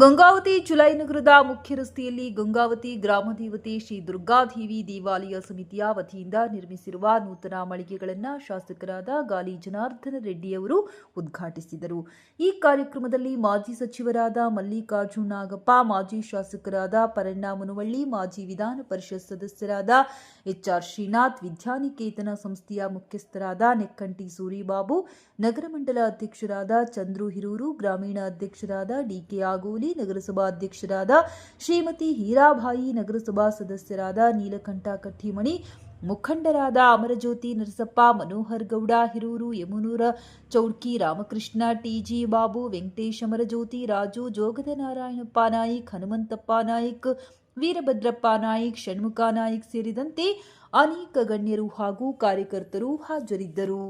ಗಂಗಾವತಿ ನಗರದ ಮುಖ್ಯ ರಸ್ತೆಯಲ್ಲಿ ಗಂಗಾವತಿ ಗ್ರಾಮ ದೇವತೆ ಶ್ರೀ ದುರ್ಗಾದೇವಿ ದೇವಾಲಯ ಸಮಿತಿಯ ವತಿಯಿಂದ ನಿರ್ಮಿಸಿರುವ ನೂತನ ಮಳಿಗೆಗಳನ್ನು ಶಾಸಕರಾದ ಗಾಲಿ ಜನಾರ್ದನ ರೆಡ್ಡಿಯವರು ಉದ್ಘಾಟಿಸಿದರು. ಈ ಕಾರ್ಯಕ್ರಮದಲ್ಲಿ ಮಾಜಿ ಸಚಿವರಾದ ಮಲ್ಲಿಕಾರ್ಜುನ ನಾಗಪ್ಪ, ಮಾಜಿ ಶಾಸಕರಾದ ಪರಣ್ಣ ಮುನವಳ್ಳಿ, ಮಾಜಿ ವಿಧಾನ ಪರಿಷತ್ ಸದಸ್ಯರಾದ ಎಚ್ಆರ್ ಶ್ರೀನಾಥ್, ವಿದ್ಯಾನಿಕೇತನ ಸಂಸ್ಥೆಯ ಮುಖ್ಯಸ್ಥರಾದ ನೆಕ್ಕಂಟಿ ಸೂರಿಬಾಬು, ನಗರ ಮಂಡಲ ಅಧ್ಯಕ್ಷರಾದ ಚಂದ್ರು ಹಿರೂರು ಗ್ರಾಮೀಣ ಅಧ್ಯಕ್ಷರಾದ ಡಿಕೆ ಆಗೋಲಿ ನಗರಸಭಾ ಅಧ್ಯಕ್ಷರಾದ ಶ್ರೀಮತಿ ಹೀರಾಬಾಯಿ ನಗರಸಭಾ ಸದಸ್ಯರಾದ ನೀಲಕಂಠ ಕಟ್ಟಿಮಣಿ ಮುಖಂಡರಾದ ಅಮರಜ್ಯೋತಿ ನರಸಪ್ಪ, ಮನೋಹರ್ ಗೌಡ, ಹಿರೂರು ಯಮುನೂರ ಚೌಡ್ಕಿ, ರಾಮಕೃಷ್ಣ, ಟಿಜಿ ಬಾಬು, ವೆಂಕಟೇಶ್ ಅಮರಜ್ಯೋತಿ, ರಾಜು ಜೋಗದ ನಾರಾಯಣಪ್ಪ ನಾಯಿಕ್, ಹನುಮಂತಪ್ಪ ನಾಯಕ್, ವೀರಭದ್ರಪ್ಪ ನಾಯಿಕ್, ಷಣ್ಮುಖ ನಾಯ್ಕ್ ಸೇರಿದಂತೆ ಅನೇಕ ಗಣ್ಯರು ಹಾಗೂ ಕಾರ್ಯಕರ್ತರು ಹಾಜರಿದ್ದರು.